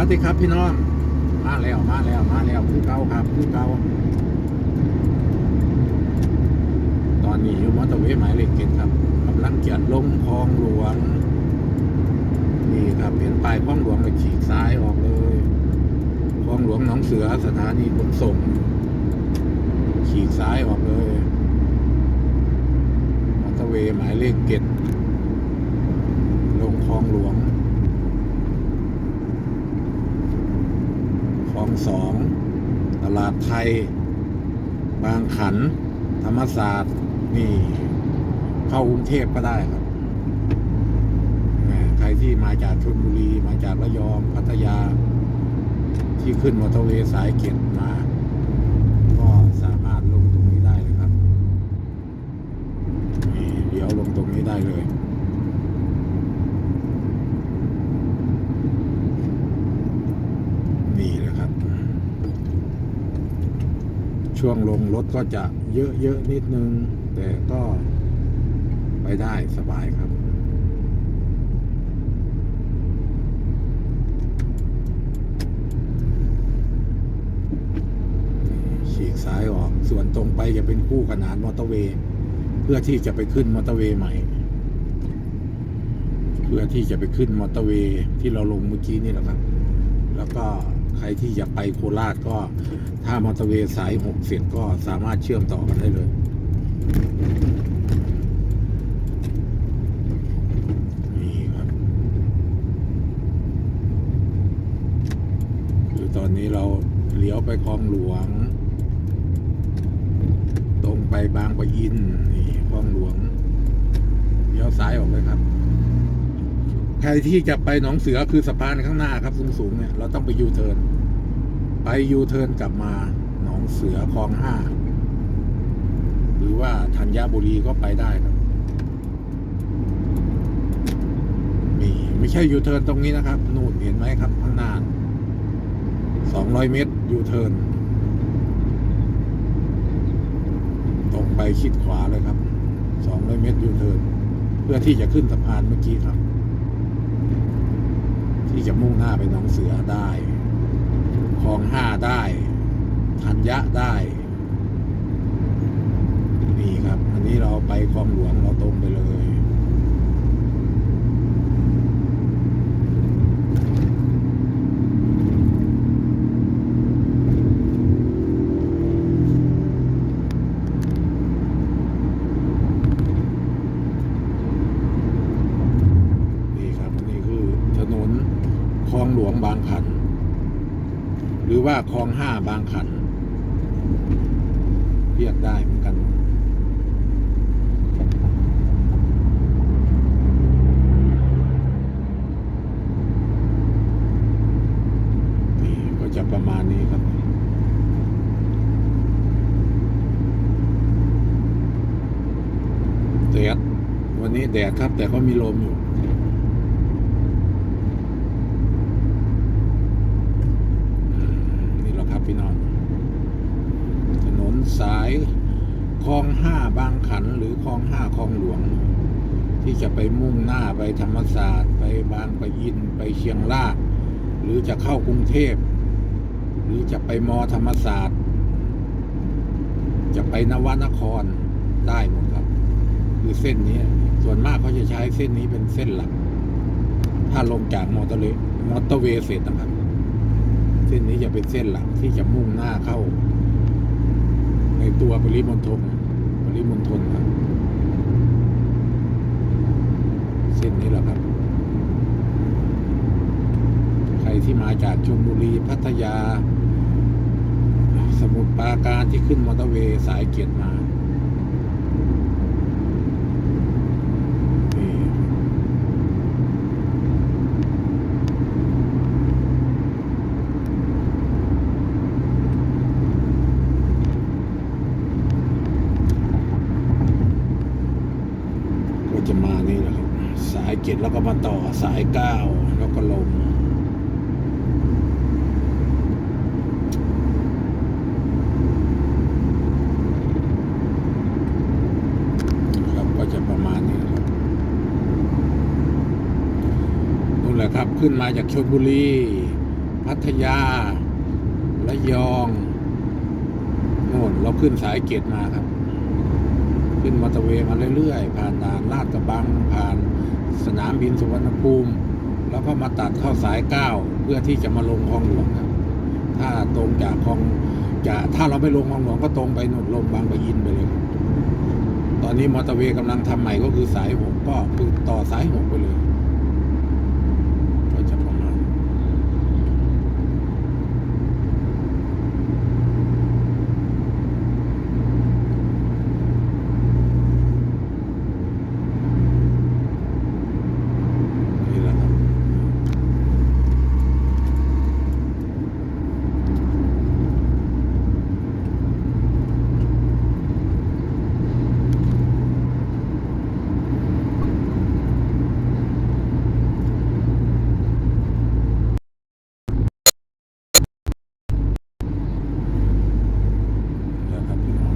วัสดีครับพี่น้อง มาแล้วมาแล้วมาแล้วคือเก่าครับคือเก่าตอนนี้อยู่มอเตอร์เวย์หมายเลขเจ็ดครับกำลังจะลงคลองหลวง นี่ครับเห็นป้ายคลองหลวงเลยฉีกซ้ายออกเลยคลองหลวงหนองเสือสถานีขนส่ง ฉีกซ้ายออกเลยมอเตอร์เวย์หมายเลขเจ็ดลงคลองหลวง คลอง สอง ตลาดไทย บางขัน ธรรมศาสตร์ นี่ เข้ากรุงเทพก็ได้ครับ ใครที่มาจากชลบุรี มาจากระยอง พัทยา ที่ขึ้นมอเตอร์เวย์สายเกียรติมา ก็สามารถลงตรงนี้ได้เลยครับนี่เดี๋ยวลงตรงนี้ได้เลย นี่นะครับ ช่วงลงรถก็จะเยอะๆนิดนึง แต่ก็ไปได้สบายครับฉีกซ้ายออก ส่วนตรงไปจะเป็นคู่ขนานมอเตอร์เวย์ เพื่อที่จะไปขึ้นมอเตอร์เวย์ใหม่ เพื่อที่จะไปขึ้นมอเตอร์เวย์ที่เราลงเมื่อกี้นี่แหละครับ แล้วก็ ใครที่จะไปโคราชก็ถ้ามอเตอร์เวย์สายหกเสร็จก็สามารถเชื่อมต่อกันได้เลย นี่ครับ คือตอนนี้เราเลี้ยวไปคลองหลวง ตรงไปบางปะอิน นี่คลองหลวง เลี้ยวซ้ายออกเลยครับ ใครที่จะไปหนองเสือคือสะพานข้างหน้าครับสูงๆเนี่ยเราต้องไปยูเทิร์นไปยูเทิร์นกลับมาหนองเสือคลองห้าหรือว่าธัญบุรีก็ไปได้ครับนี่ไม่ใช่ยูเทิร์นตรงนี้นะครับนู่นเห็นไหมครับข้างหน้าสองร้อยเมตรยูเทิร์นตรงไปชิดขวาเลยครับสองร้อยเมตรยูเทิร์นเพื่อที่จะขึ้นสะพานเมื่อกี้ครับ ที่จะมุ่งหน้าไปหนองเสือได้คลองห้าได้ธัญญะได้ นี่ครับ อันนี้เราไปคลองหลวงเราตรงไปเลย นี่ครับอันนี้คือถนนคลองหลวง บางขัน หรือว่าคลองห้าบางขัน เรียกได้เหมือนกันนี่ก็จะประมาณนี้ครับ แดด วันนี้แดดครับ แต่ก็มีลมอยู่ นี่แหละครับพี่น้อง ถนนสายค ลองห้าบางขันหรือคลองห้าคลองหลวง ที่จะไปมุ่งหน้าไปธรรมศาสตร์ ไปบางปะอินไปเชียงรากหรือจะเข้ากรุงเทพ หรือจะไปมอธรรมศาสตร์ จะไปนวนครได้หมดครับ คือเส้นนี้ส่วนมากเขาจะใช้เส้นนี้เป็นเส้นหลัก ถ้าลงจากมอเตอร์เวย์มอเตอร์เวย์เสร็จนะครับ เส้นนี้จะเป็นเส้นหลักที่จะมุ่งหน้าเข้า ตัวปริมณฑลปริมณฑลครับเส้นนี้แหละครับ ใครที่มาจากชลบุรีพัทยา สมุทรปราการที่ขึ้นมอเตอร์เวย์สายเกียรติมานี่ก็จะมานี่แหละครับ สาย เจ็ดแล้วก็มาต่อสายเก้าแล้วก็ลงครับก็จะประมาณนี้นี่แหละครับขึ้นมาจากชลบุรี พัทยา ระยองโน่นเราขึ้นสายเกตมาครับ ขึ้นมอเตอร์เวย์มาเรื่อยๆ ผ่านด่านลาดกระบังผ่าน สนามบินสุวรรณภูมิ แล้วก็มาตัดเข้าสายเก้าเพื่อที่จะมาลงคลองหลวงครับ ถ้าตรงจากคลองจะถ้าเราไม่ลงคลองหลวงก็ตรงไปหนดลมบางปะอินไปเลย ตอนนี้มอเตอร์เวย์กำลังทำใหม่ก็คือสายหกก็คือต่อสายหกไปเลย ก็จะประมาณ นี่แหละครับ นี่แหละครับพี่น้อง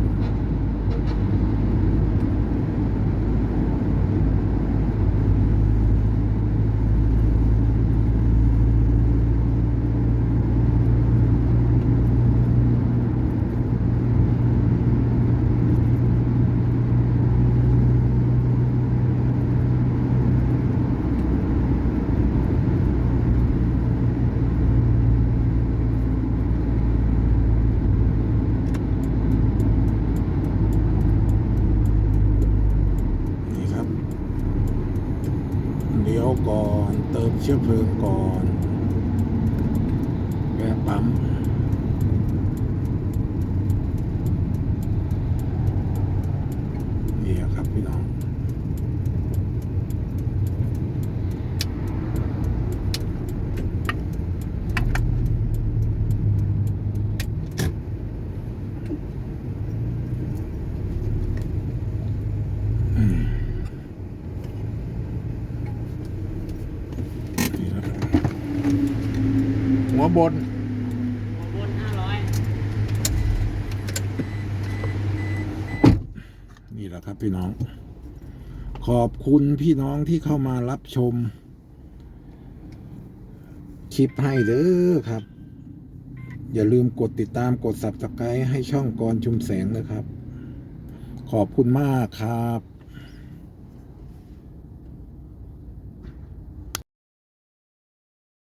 นี่ครับ เดี๋ยว ก่อน เติมเชื้อเพลิงก่อนแวะปั๊ม นี่ครับพี่น้อง อืมนี่นะครับ หัวบนบนห้าร้อยนี่แหละครับพี่น้อง ขอบคุณพี่น้องที่เข้ามารับชม คลิปให้เด้อครับ อย่าลืมกดติดตามกด subscribe ให้ช่องกรชุมแสงนะครับ ขอบคุณมากครับ